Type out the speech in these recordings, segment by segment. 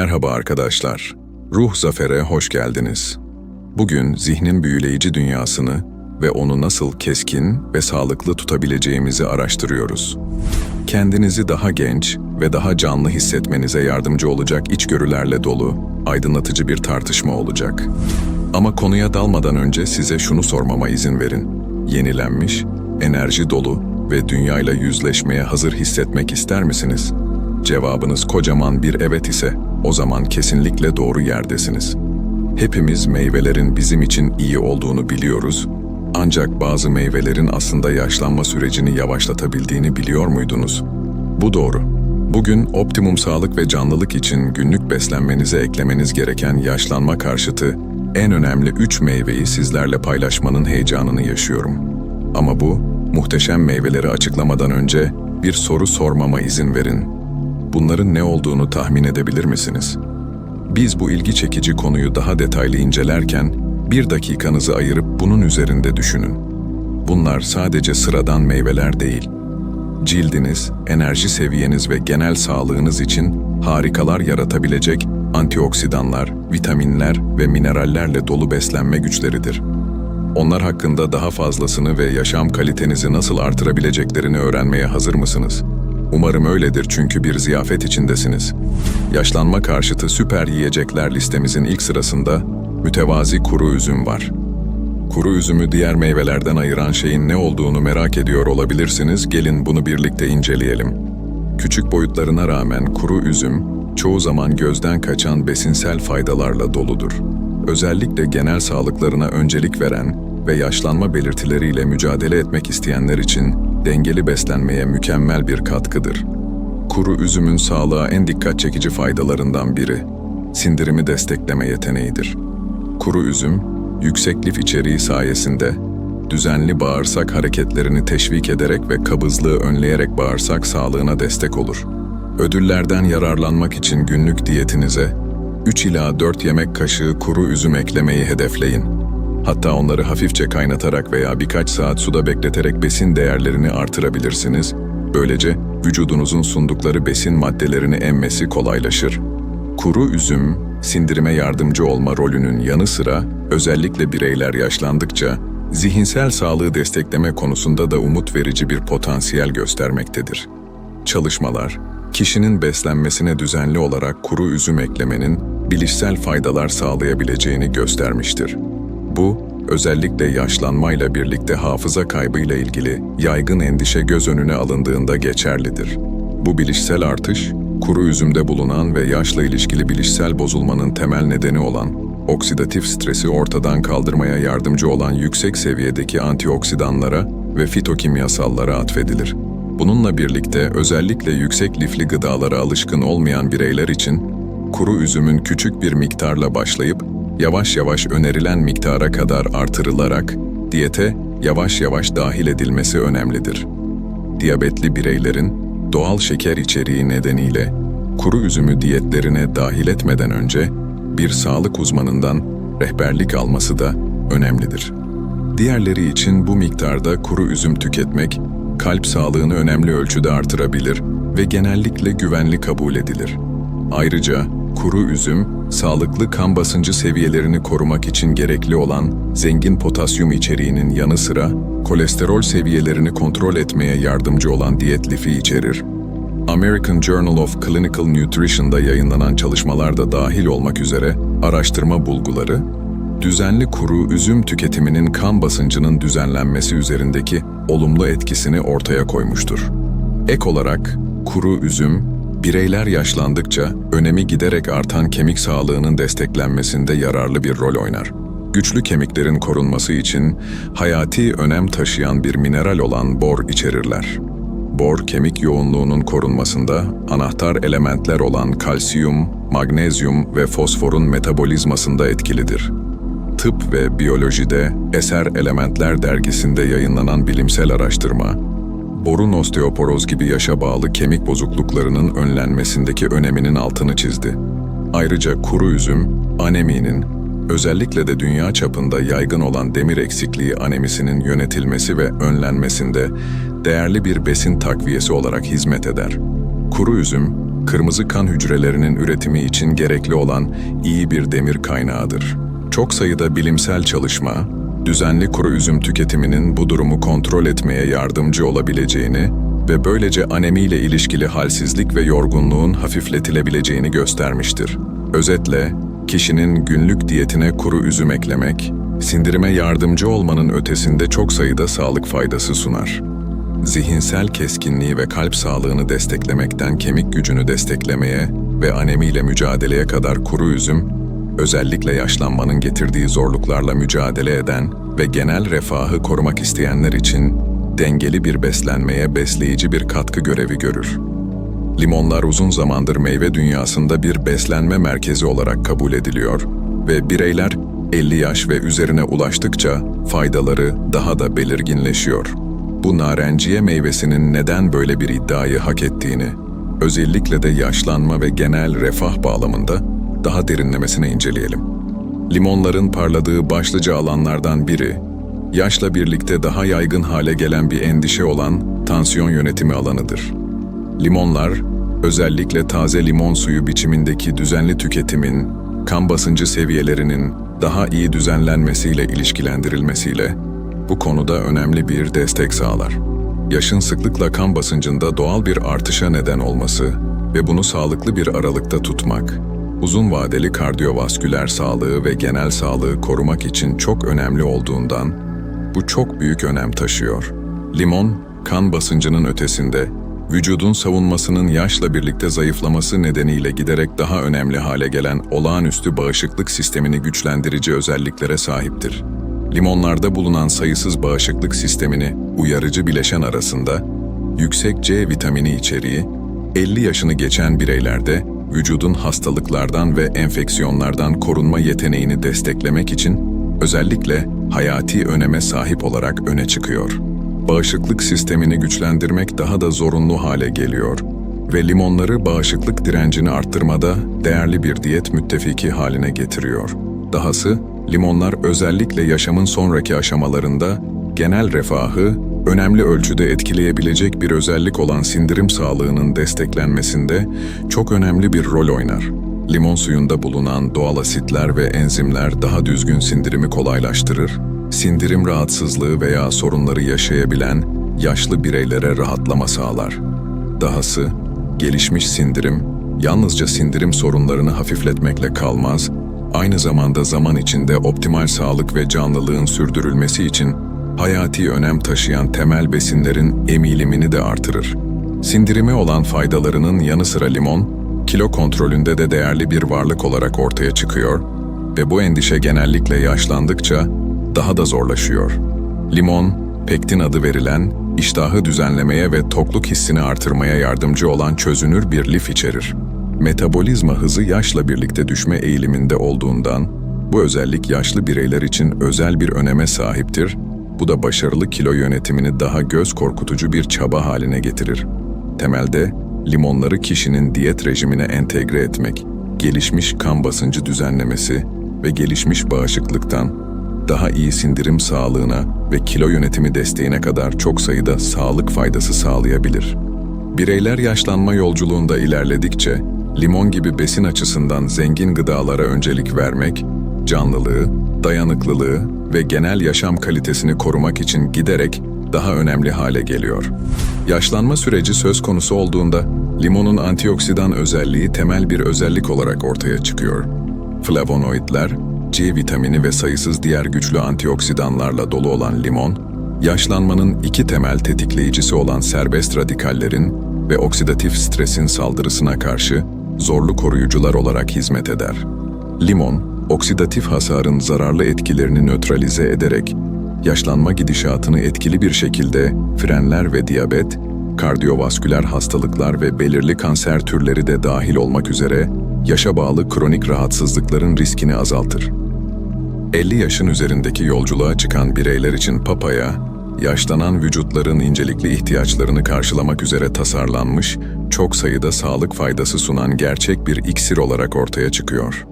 Merhaba arkadaşlar. Ruh Zafer'e hoş geldiniz. Bugün zihnin büyüleyici dünyasını ve onu nasıl keskin ve sağlıklı tutabileceğimizi araştırıyoruz. Kendinizi daha genç ve daha canlı hissetmenize yardımcı olacak içgörülerle dolu, aydınlatıcı bir tartışma olacak. Ama konuya dalmadan önce size şunu sormama izin verin. Yenilenmiş, enerji dolu ve dünyayla yüzleşmeye hazır hissetmek ister misiniz? Cevabınız kocaman bir evet ise o zaman kesinlikle doğru yerdesiniz. Hepimiz meyvelerin bizim için iyi olduğunu biliyoruz. Ancak bazı meyvelerin aslında yaşlanma sürecini yavaşlatabildiğini biliyor muydunuz? Bu doğru. Bugün optimum sağlık ve canlılık için günlük beslenmenize eklemeniz gereken yaşlanma karşıtı en önemli 3 meyveyi sizlerle paylaşmanın heyecanını yaşıyorum. Ama bu muhteşem meyveleri açıklamadan önce bir soru sormama izin verin. Bunların ne olduğunu tahmin edebilir misiniz? Biz bu ilgi çekici konuyu daha detaylı incelerken bir dakikanızı ayırıp bunun üzerinde düşünün. Bunlar sadece sıradan meyveler değil. Cildiniz, enerji seviyeniz ve genel sağlığınız için harikalar yaratabilecek antioksidanlar, vitaminler ve minerallerle dolu beslenme güçleridir. Onlar hakkında daha fazlasını ve yaşam kalitenizi nasıl artırabileceklerini öğrenmeye hazır mısınız? Umarım öyledir çünkü bir ziyafet içindesiniz. Yaşlanma karşıtı süper yiyecekler listemizin ilk sırasında mütevazi kuru üzüm var. Kuru üzümü diğer meyvelerden ayıran şeyin ne olduğunu merak ediyor olabilirsiniz. Gelin bunu birlikte inceleyelim. Küçük boyutlarına rağmen kuru üzüm çoğu zaman gözden kaçan besinsel faydalarla doludur. Özellikle genel sağlıklarına öncelik veren ve yaşlanma belirtileriyle mücadele etmek isteyenler için dengeli beslenmeye mükemmel bir katkıdır. Kuru üzümün sağlığa en dikkat çekici faydalarından biri, sindirimi destekleme yeteneğidir. Kuru üzüm, yüksek lif içeriği sayesinde düzenli bağırsak hareketlerini teşvik ederek ve kabızlığı önleyerek bağırsak sağlığına destek olur. Ödüllerden yararlanmak için günlük diyetinize 3 ila 4 yemek kaşığı kuru üzüm eklemeyi hedefleyin. Hatta onları hafifçe kaynatarak veya birkaç saat suda bekleterek besin değerlerini artırabilirsiniz. Böylece vücudunuzun sundukları besin maddelerini emmesi kolaylaşır. Kuru üzüm, sindirime yardımcı olma rolünün yanı sıra özellikle bireyler yaşlandıkça zihinsel sağlığı destekleme konusunda da umut verici bir potansiyel göstermektedir. Çalışmalar, kişinin beslenmesine düzenli olarak kuru üzüm eklemenin bilişsel faydalar sağlayabileceğini göstermiştir. Bu, özellikle yaşlanmayla birlikte hafıza kaybıyla ilgili yaygın endişe göz önüne alındığında geçerlidir. Bu bilişsel artış, kuru üzümde bulunan ve yaşla ilişkili bilişsel bozulmanın temel nedeni olan oksidatif stresi ortadan kaldırmaya yardımcı olan yüksek seviyedeki antioksidanlara ve fitokimyasallara atfedilir. Bununla birlikte özellikle yüksek lifli gıdalara alışkın olmayan bireyler için kuru üzümün küçük bir miktarla başlayıp yavaş yavaş önerilen miktara kadar artırılarak diyete yavaş yavaş dahil edilmesi önemlidir. Diyabetli bireylerin doğal şeker içeriği nedeniyle kuru üzümü diyetlerine dahil etmeden önce bir sağlık uzmanından rehberlik alması da önemlidir. Diğerleri için bu miktarda kuru üzüm tüketmek kalp sağlığını önemli ölçüde artırabilir ve genellikle güvenli kabul edilir. Ayrıca kuru üzüm, sağlıklı kan basıncı seviyelerini korumak için gerekli olan zengin potasyum içeriğinin yanı sıra kolesterol seviyelerini kontrol etmeye yardımcı olan diyet lifi içerir. American Journal of Clinical Nutrition'da yayınlanan çalışmalarda dahil olmak üzere araştırma bulguları, düzenli kuru üzüm tüketiminin kan basıncının düzenlenmesi üzerindeki olumlu etkisini ortaya koymuştur. Ek olarak kuru üzüm, bireyler yaşlandıkça önemi giderek artan kemik sağlığının desteklenmesinde yararlı bir rol oynar. Güçlü kemiklerin korunması için hayati önem taşıyan bir mineral olan bor içerirler. Bor, kemik yoğunluğunun korunmasında anahtar elementler olan kalsiyum, magnezyum ve fosforun metabolizmasında etkilidir. Tıp ve Biyolojide Eser Elementler dergisinde yayınlanan bilimsel araştırma, borun osteoporoz gibi yaşa bağlı kemik bozukluklarının önlenmesindeki öneminin altını çizdi. Ayrıca kuru üzüm, aneminin, özellikle de dünya çapında yaygın olan demir eksikliği anemisinin yönetilmesi ve önlenmesinde değerli bir besin takviyesi olarak hizmet eder. Kuru üzüm, kırmızı kan hücrelerinin üretimi için gerekli olan iyi bir demir kaynağıdır. Çok sayıda bilimsel çalışma, düzenli kuru üzüm tüketiminin bu durumu kontrol etmeye yardımcı olabileceğini ve böylece anemiyle ilişkili halsizlik ve yorgunluğun hafifletilebileceğini göstermiştir. Özetle, kişinin günlük diyetine kuru üzüm eklemek, sindirime yardımcı olmanın ötesinde çok sayıda sağlık faydası sunar. Zihinsel keskinliği ve kalp sağlığını desteklemekten kemik gücünü desteklemeye ve anemiyle mücadeleye kadar kuru üzüm, özellikle yaşlanmanın getirdiği zorluklarla mücadele eden ve genel refahı korumak isteyenler için dengeli bir beslenmeye besleyici bir katkı görevi görür. Limonlar uzun zamandır meyve dünyasında bir beslenme merkezi olarak kabul ediliyor ve bireyler 50 yaş ve üzerine ulaştıkça faydaları daha da belirginleşiyor. Bu narenciye meyvesinin neden böyle bir iddiayı hak ettiğini, özellikle de yaşlanma ve genel refah bağlamında daha derinlemesine inceleyelim. Limonların parladığı başlıca alanlardan biri, yaşla birlikte daha yaygın hale gelen bir endişe olan tansiyon yönetimi alanıdır. Limonlar, özellikle taze limon suyu biçimindeki düzenli tüketimin, kan basıncı seviyelerinin daha iyi düzenlenmesiyle ilişkilendirilmesiyle bu konuda önemli bir destek sağlar. Yaşın sıklıkla kan basıncında doğal bir artışa neden olması ve bunu sağlıklı bir aralıkta tutmak, uzun vadeli kardiyovasküler sağlığı ve genel sağlığı korumak için çok önemli olduğundan bu çok büyük önem taşıyor. Limon, kan basıncının ötesinde, vücudun savunmasının yaşla birlikte zayıflaması nedeniyle giderek daha önemli hale gelen olağanüstü bağışıklık sistemini güçlendirici özelliklere sahiptir. Limonlarda bulunan sayısız bağışıklık sistemini uyarıcı bileşen arasında yüksek C vitamini içeriği 50 yaşını geçen bireylerde vücudun hastalıklardan ve enfeksiyonlardan korunma yeteneğini desteklemek için özellikle hayati öneme sahip olarak öne çıkıyor. Bağışıklık sistemini güçlendirmek daha da zorunlu hale geliyor ve limonları bağışıklık direncini arttırmada değerli bir diyet müttefiki haline getiriyor. Dahası limonlar özellikle yaşamın sonraki aşamalarında genel refahı önemli ölçüde etkileyebilecek bir özellik olan sindirim sağlığının desteklenmesinde çok önemli bir rol oynar. Limon suyunda bulunan doğal asitler ve enzimler daha düzgün sindirimi kolaylaştırır, sindirim rahatsızlığı veya sorunları yaşayabilen yaşlı bireylere rahatlama sağlar. Dahası, gelişmiş sindirim, yalnızca sindirim sorunlarını hafifletmekle kalmaz, aynı zamanda zaman içinde optimal sağlık ve canlılığın sürdürülmesi için hayati önem taşıyan temel besinlerin emilimini de artırır. Sindirime olan faydalarının yanı sıra limon, kilo kontrolünde de değerli bir varlık olarak ortaya çıkıyor ve bu endişe genellikle yaşlandıkça daha da zorlaşıyor. Limon, pektin adı verilen, iştahı düzenlemeye ve tokluk hissini artırmaya yardımcı olan çözünür bir lif içerir. Metabolizma hızı yaşla birlikte düşme eğiliminde olduğundan, bu özellik yaşlı bireyler için özel bir öneme sahiptir. Bu da başarılı kilo yönetimini daha göz korkutucu bir çaba haline getirir. Temelde, limonları kişinin diyet rejimine entegre etmek, gelişmiş kan basıncı düzenlemesi ve gelişmiş bağışıklıktan daha iyi sindirim sağlığına ve kilo yönetimi desteğine kadar çok sayıda sağlık faydası sağlayabilir. Bireyler yaşlanma yolculuğunda ilerledikçe limon gibi besin açısından zengin gıdalara öncelik vermek, canlılığı, dayanıklılığı ve genel yaşam kalitesini korumak için giderek daha önemli hale geliyor. Yaşlanma süreci söz konusu olduğunda limonun antioksidan özelliği temel bir özellik olarak ortaya çıkıyor. Flavonoidler, C vitamini ve sayısız diğer güçlü antioksidanlarla dolu olan limon, yaşlanmanın iki temel tetikleyicisi olan serbest radikallerin ve oksidatif stresin saldırısına karşı zorlu koruyucular olarak hizmet eder. Limon, oksidatif hasarın zararlı etkilerini nötralize ederek yaşlanma gidişatını etkili bir şekilde frenler ve diyabet, kardiyovasküler hastalıklar ve belirli kanser türleri de dahil olmak üzere yaşa bağlı kronik rahatsızlıkların riskini azaltır. 50 yaşın üzerindeki yolculuğa çıkan bireyler için papaya, yaşlanan vücutların incelikli ihtiyaçlarını karşılamak üzere tasarlanmış, çok sayıda sağlık faydası sunan gerçek bir iksir olarak ortaya çıkıyor.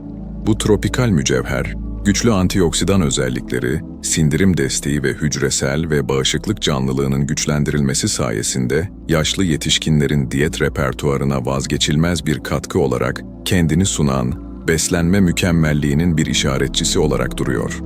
Bu tropikal mücevher, Güçlü antioksidan özellikleri, sindirim desteği ve hücresel ve bağışıklık canlılığının güçlendirilmesi sayesinde yaşlı yetişkinlerin diyet repertuarına vazgeçilmez bir katkı olarak kendini sunan, beslenme mükemmelliğinin bir işaretçisi olarak duruyor.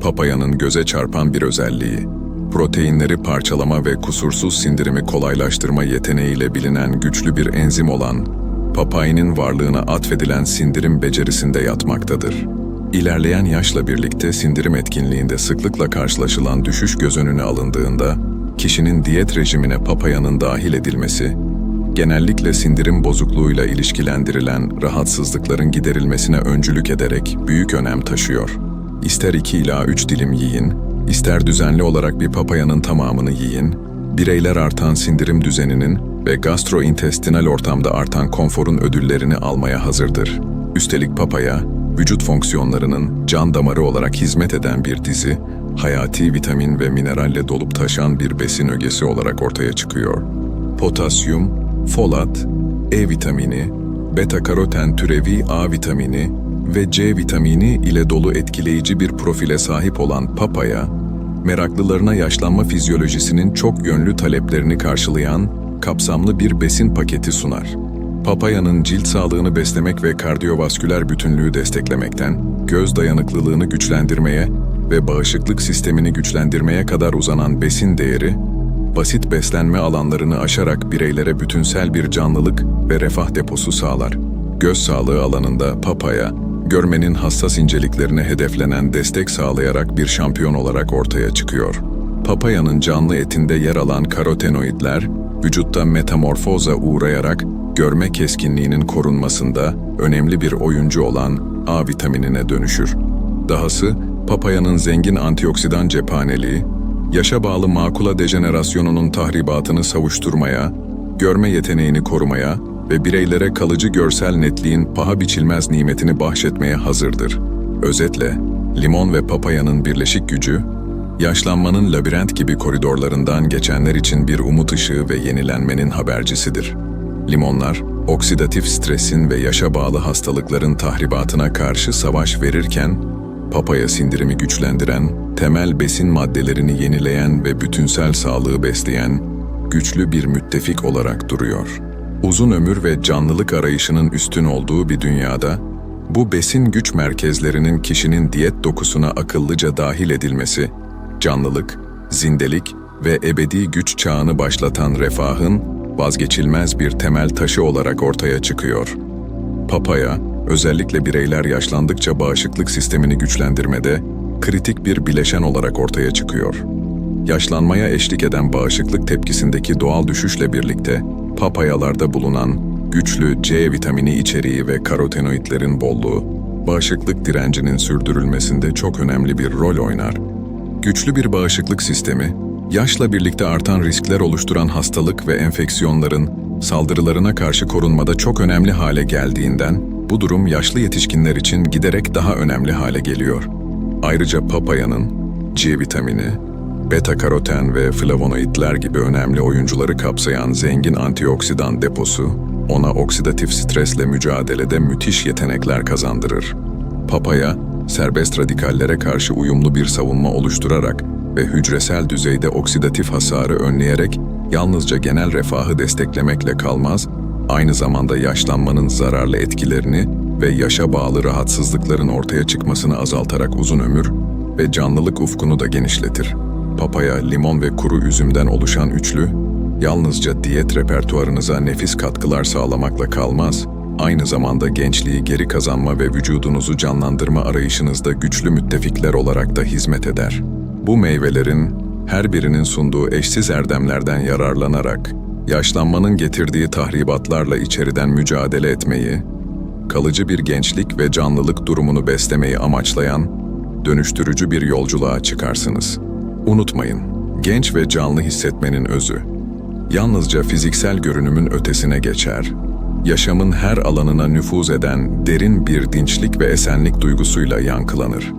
Papayanın göze çarpan bir özelliği, proteinleri parçalama ve kusursuz sindirimi kolaylaştırma yeteneğiyle bilinen güçlü bir enzim olan papainin varlığına atfedilen sindirim becerisinde yatmaktadır. İlerleyen yaşla birlikte sindirim etkinliğinde sıklıkla karşılaşılan düşüş göz önüne alındığında, kişinin diyet rejimine papayanın dahil edilmesi, genellikle sindirim bozukluğuyla ilişkilendirilen rahatsızlıkların giderilmesine öncülük ederek büyük önem taşıyor. İster 2 ila 3 dilim yiyin, ister düzenli olarak bir papayanın tamamını yiyin, bireyler artan sindirim düzeninin ve gastrointestinal ortamda artan konforun ödüllerini almaya hazırdır. Üstelik papaya, vücut fonksiyonlarının can damarı olarak hizmet eden bir dizi, hayati vitamin ve mineralle dolup taşan bir besin ögesi olarak ortaya çıkıyor. Potasyum, folat, E vitamini, beta-karoten türevi A vitamini ve C vitamini ile dolu etkileyici bir profile sahip olan papaya, meraklılarına yaşlanma fizyolojisinin çok yönlü taleplerini karşılayan kapsamlı bir besin paketi sunar. Papayanın cilt sağlığını beslemek ve kardiyovasküler bütünlüğü desteklemekten, göz dayanıklılığını güçlendirmeye ve bağışıklık sistemini güçlendirmeye kadar uzanan besin değeri, basit beslenme alanlarını aşarak bireylere bütünsel bir canlılık ve refah deposu sağlar. Göz sağlığı alanında papaya, görmenin hassas inceliklerine hedeflenen destek sağlayarak bir şampiyon olarak ortaya çıkıyor. Papayanın canlı etinde yer alan karotenoidler, vücutta metamorfoza uğrayarak görme keskinliğinin korunmasında önemli bir oyuncu olan A vitaminine dönüşür. Dahası, papayanın zengin antioksidan cephaneliği, yaşa bağlı makula dejenerasyonunun tahribatını savuşturmaya, görme yeteneğini korumaya ve bireylere kalıcı görsel netliğin paha biçilmez nimetini bahşetmeye hazırdır. Özetle, limon ve papayanın birleşik gücü, yaşlanmanın labirent gibi koridorlarından geçenler için bir umut ışığı ve yenilenmenin habercisidir. Limonlar, oksidatif stresin ve yaşa bağlı hastalıkların tahribatına karşı savaş verirken, papaya sindirimi güçlendiren, temel besin maddelerini yenileyen ve bütünsel sağlığı besleyen güçlü bir müttefik olarak duruyor. Uzun ömür ve canlılık arayışının üstün olduğu bir dünyada, bu besin güç merkezlerinin kişinin diyet dokusuna akıllıca dahil edilmesi, canlılık, zindelik ve ebedi güç çağını başlatan refahın vazgeçilmez bir temel taşı olarak ortaya çıkıyor. Papaya, özellikle bireyler yaşlandıkça bağışıklık sistemini güçlendirmede kritik bir bileşen olarak ortaya çıkıyor. Yaşlanmaya eşlik eden bağışıklık tepkisindeki doğal düşüşle birlikte papayalarda bulunan güçlü C vitamini içeriği ve karotenoidlerin bolluğu, bağışıklık direncinin sürdürülmesinde çok önemli bir rol oynar. Güçlü bir bağışıklık sistemi, yaşla birlikte artan riskler oluşturan hastalık ve enfeksiyonların saldırılarına karşı korunmada çok önemli hale geldiğinden, bu durum yaşlı yetişkinler için giderek daha önemli hale geliyor. Ayrıca papayanın C vitamini, beta-karoten ve flavonoidler gibi önemli oyuncuları kapsayan zengin antioksidan deposu, ona oksidatif stresle mücadelede müthiş yetenekler kazandırır. Papaya, serbest radikallere karşı uyumlu bir savunma oluşturarak ve hücresel düzeyde oksidatif hasarı önleyerek yalnızca genel refahı desteklemekle kalmaz, aynı zamanda yaşlanmanın zararlı etkilerini ve yaşa bağlı rahatsızlıkların ortaya çıkmasını azaltarak uzun ömür ve canlılık ufkunu da genişletir. Papaya, limon ve kuru üzümden oluşan üçlü, yalnızca diyet repertuarınıza nefis katkılar sağlamakla kalmaz, aynı zamanda gençliği geri kazanma ve vücudunuzu canlandırma arayışınızda güçlü müttefikler olarak da hizmet eder. Bu meyvelerin her birinin sunduğu eşsiz erdemlerden yararlanarak, yaşlanmanın getirdiği tahribatlarla içeriden mücadele etmeyi, kalıcı bir gençlik ve canlılık durumunu beslemeyi amaçlayan dönüştürücü bir yolculuğa çıkarsınız. Unutmayın, genç ve canlı hissetmenin özü, yalnızca fiziksel görünümün ötesine geçer, yaşamın her alanına nüfuz eden derin bir dinçlik ve esenlik duygusuyla yankılanır.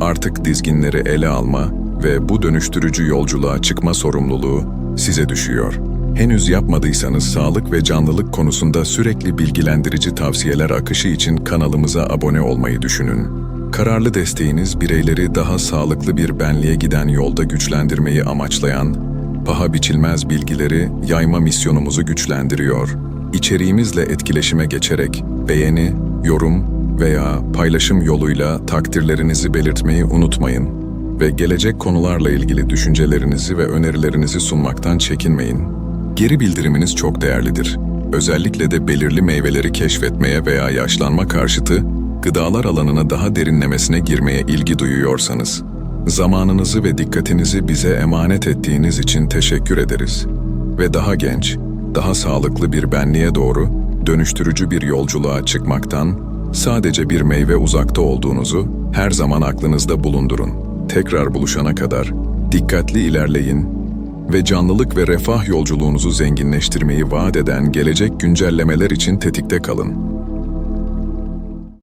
Artık dizginleri ele alma ve bu dönüştürücü yolculuğa çıkma sorumluluğu size düşüyor. Henüz yapmadıysanız sağlık ve canlılık konusunda sürekli bilgilendirici tavsiyeler akışı için kanalımıza abone olmayı düşünün. Kararlı desteğiniz bireyleri daha sağlıklı bir benliğe giden yolda güçlendirmeyi amaçlayan, paha biçilmez bilgileri yayma misyonumuzu güçlendiriyor. İçeriğimizle etkileşime geçerek beğeni, yorum veya paylaşım yoluyla takdirlerinizi belirtmeyi unutmayın ve gelecek konularla ilgili düşüncelerinizi ve önerilerinizi sunmaktan çekinmeyin. Geri bildiriminiz çok değerlidir. Özellikle de belirli meyveleri keşfetmeye veya yaşlanma karşıtı gıdalar alanına daha derinlemesine girmeye ilgi duyuyorsanız, zamanınızı ve dikkatinizi bize emanet ettiğiniz için teşekkür ederiz. Ve daha genç, daha sağlıklı bir benliğe doğru dönüştürücü bir yolculuğa çıkmaktan sadece bir meyve uzakta olduğunuzu her zaman aklınızda bulundurun. Tekrar buluşana kadar dikkatli ilerleyin ve canlılık ve refah yolculuğunuzu zenginleştirmeyi vaat eden gelecek güncellemeler için tetikte kalın.